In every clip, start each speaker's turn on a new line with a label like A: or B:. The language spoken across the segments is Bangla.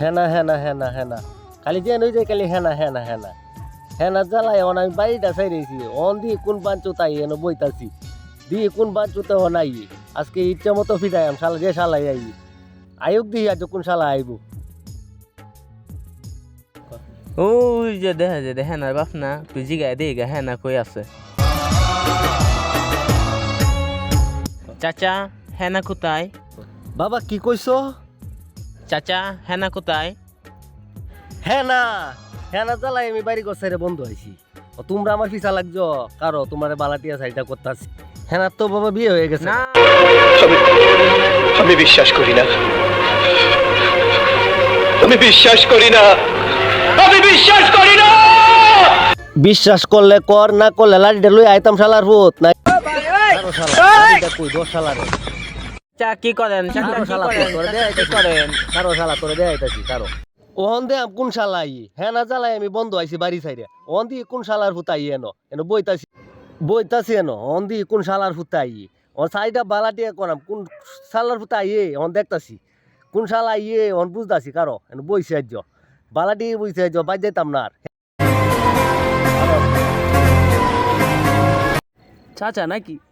A: হেনা হেনা হেনা হেনা। খালি যে নই যে খালি হেনা হেনা হেনা। হেনা জ্বালায় অন আমি বাড়িটা ছাইরেছি অন দিয়ে কোন বাঞ্চু তাই এনে বইতাছি। দিয়ে কোন বাঞ্চুতে অনাই আজকে ইচ্ছা মতো ফিটাইম শালা যে শালাই আই আয়ুক দিই আজ কোন শালা আইব।
B: ওই যে দেখা যে দেখে না বাপ না তুই জিগায় দে গা হ্যাঁ না কই আছে? চাচা হেনা কোথায়?
A: বাবা কি কইছো?
B: চাচা হেনা কোথায়?
A: হেনা হেনা জ্বালাই আমি বাড়ি ঘর বন্ধ হয়েছি ও তোমরা আমার পিছা লাগছো কারও তোমার বালাটিয়া সাইডটা করতেছি। হেনার তো বাবা বিয়ে হয়ে গেছে।
B: না।
C: আমি বিশ্বাস করি না। আমি বিশ্বাস করি না। আমি বিশ্বাস করি না।
A: বিশ্বাস করলে কর না করলে লাঠিটা লই আইতাম শালার ভূত। না শালা, কই দশ শালার।
B: চা কি করেন?
A: কারও
B: কি
A: শালা
B: করেন?
A: তোরে দেয়
B: কি করেন।
A: কারও শালা দেয় আইতাছি কারও। ওহন দে আম কোন শালা আই হ্যাঁ না জ্বালাই আমি বন্ধ আইছি বাড়ি সাইডে ওহন দি কোন শালার ভূত আই এনো? এনো বইতাছি বইতাছি এনো? ওহন দি কোন শালার ভূত আই ওন সাইডা বালাটিয়া করাম কোন শালার ভূত আই ওহন দেখতাছি। কোন শালা আইয়ে? ওহন বুঝতাছি কারও। এনো বইছে আজ বালাটি বইছে আজ বাজ যাইতাম না আর।
D: চাচা নাকি? এ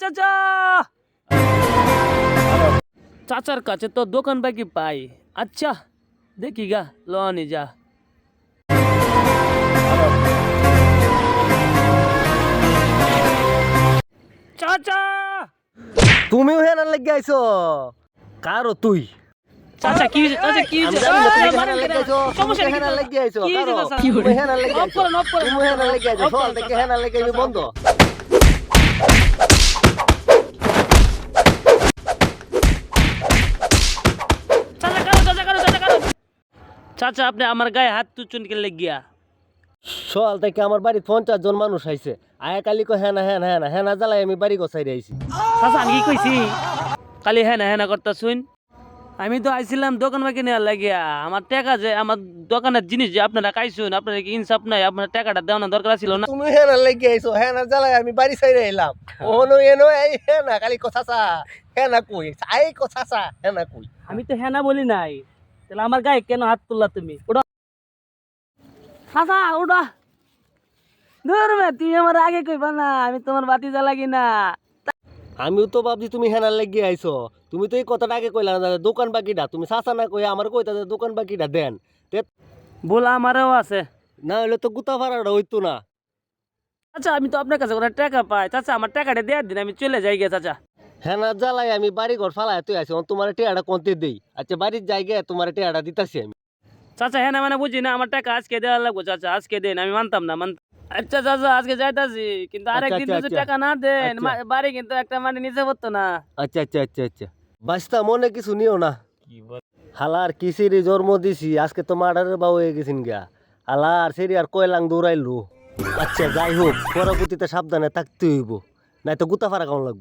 D: চাচা। চাচার কাছে তো দোকান বাকি পাই। আচ্ছা দেখি গা লনি যা। চাচা!
A: তুমিও হেনার লেগে আইছো? কারও তুই?
D: চাচা কি হয়েছে চাচা কি হয়েছে সমস্যা
A: হেনার লেগে আইছো, কারও?
D: কি
A: হেনার লেগে আইছো। হেনার লেগে আইছো, বন্ধ।
D: চাচা আপনি আমার গায়ে হাত তুচুন কে লেগিয়া?
A: সকাল থেকে আমার বাড়ি পঞ্চাশ জন মানুষ আইছে। আয়া কালি কো হ্যাঁ না হ্যাঁ না হ্যাঁ না হ্যাঁ না জ্বালাই আমি বাড়ি গোছাই আইছি।
D: চাচা আমি কি কইছি? কালি হ্যাঁ না হ্যাঁ না করতা শুন আমি তো আইছিলাম দোকান বাকি নেওয়ার লাগিয়া। আমার টাকা যে আমার দোকানের জিনিস যে আপনারা খাইছুন আপনার কি ইনসাফ নাই? আপনার টাকাটা দেওয়ানোর দরকার ছিল না?
A: তুমি হেনার লেগে আইছো হ্যাঁ না জ্বালাই আমি বাড়ি সাইরে এলাম ওনো এনো এই হ্যাঁ না কালি কথা চা হ্যাঁ না কই? আই কথা চা হ্যাঁ না কই?
D: আমি তো হ্যাঁ না বলি নাই। তাহলে আমার গায়ে কেন হাত তুললা তুমি? ওটা চাচা ওটা। তুমি আমার আগে কইবা না আমি তোমার বাতি জ্বালাগি না।
A: আমিও তো ভাবছি তুমি হেনার লেগে আইছো। তুমি তো এই কথাটা আগে কইলা না দোকান বাকিটা। তুমি চাচা না কই আমার কইতা যে দোকান বাকিটা দেন।
D: বলা আমারও আছে।
A: না হলে তো গুতা ভাড়াটা হইতো না।
D: আচ্ছা আমি তো আপনার কাছে কোনো টাকা পাই। চাচা আমার টাকাটা দেওয়ার দিন আমি চলে যাই গে চাচা।
A: হ্যাঁ না জ্বালাই আমি বাড়ি ঘর ফালাই তুই আছি তোমার টেয়াটা কোনতে দেই। আচ্ছা বাড়ির জায়গায় তোমার টেয়াটা দিতাছি আমি।
D: চাচা হ্যাঁ মানে বুঝি না আমার টাকা আজকে দেওয়া লাগবো চাচা আজকে দেন আমি মানতাম না মানতাম। আচ্ছা চাচা আজকে যাইতাছি কিন্তু আরেকদিন
A: আচ্ছা,
D: যদি
A: আচ্ছা।
D: টাকা না দেন
A: আচ্ছা।
D: বাড়ি কিন্তু একটা মানে নিচে পড়তো না।
A: আচ্ছা আচ্ছা আচ্ছা আচ্ছা। বাস্তা মনে কিছু নিও না। হালার কিসিরি জন্ম দিছি আজকে তো মার্ডারের বাবু হয়ে গেছিন গা হালার সেরি আর কয়লাং দৌড়াইলো। আচ্ছা যাই হোক পরবর্তীতে সাবধানে থাকতে হইব। নাই তো গুতা ফারা কেমন লাগবো।